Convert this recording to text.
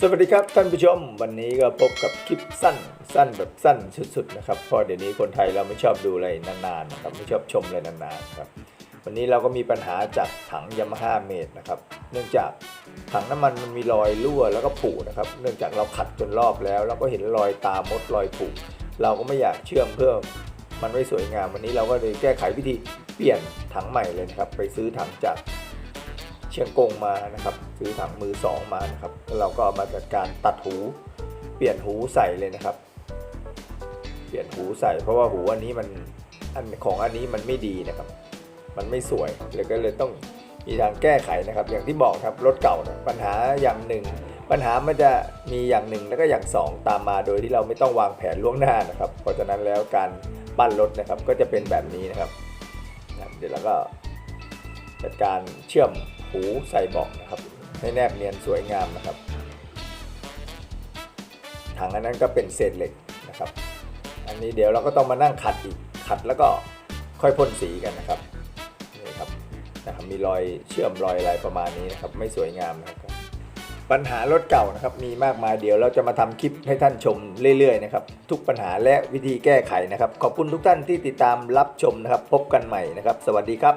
สวัสดีครับท่านผู้ชม วันนี้ก็พบกับคลิปสั้นสั้นแบบสั้นสุดๆนะครับเพราะเดี๋ยวนี้คนไทยเราไม่ชอบดูอะไรนานๆนะครับไม่ชอบชมอะไรนานๆครับวันนี้เราก็มีปัญหาจากถังยามาฮ่าเมดนะครับ เนื่องจากถังน้ำมันมันมีรอยรั่วแล้วก็ผุนะครับ เนื่องจากเราขัดจนรอบแล้ว เราก็เห็นรอยตามดรอยผุเราก็ไม่อยากเชื่อมเพิ่ม มันไม่สวยงามวันนี้เราก็เลยแก้ไขวิธีเปลี่ยนถังใหม่เลยนะครับไปซื้อถังจาก ชียงกงมานะครับ ซื้อถังมือสองมานะครับแล้วเราก็เอามาจัดการตัดหู เปลี่ยนหูใส่เลยนะครับ เปลี่ยนหูใส่ เพราะว่าหูอันนี้มันอันของอันนี้มันไม่ดีนะครับ มันไม่สวยเลยก็เลยต้องมีทางแก้ไขนะครับ อย่างที่บอกครับรถเก่านะปัญหาอย่างหนึ่ง ปัญหามันจะมีอย่างหนึ่งแล้วก็อย่างสองตามมาโดยที่เราไม่ต้องวางแผนล่วงหน้านะครับ เพราะฉะนั้นแล้วการปั้นรถนะครับก็จะเป็นแบบนี้นะครับ เดี๋ยวเราก็จัดการเชื่อม หูใส่บอกนะครับ ให้แนบเนียนสวยงามนะครับ ถังอันนั้นก็เป็นเศษเหล็กนะครับ อันนี้เดี๋ยวเราก็ต้องมานั่งขัดอีกขัดแล้วก็ค่อยพ่นสีกันนะครับนี่ครับนะครับมีรอยเชื่อมรอยอะไรประมาณนี้นะครับ ไม่สวยงามนะครับ ปัญหารถเก่านะครับ มีมากมายเดี๋ยวเราจะมาทำคลิปให้ท่านชมเรื่อยๆนะครับ ทุกปัญหาและวิธีแก้ไขนะครับ ขอบคุณทุกท่านที่ติดตามรับชมนะครับ พบกันใหม่นะครับ สวัสดีครับ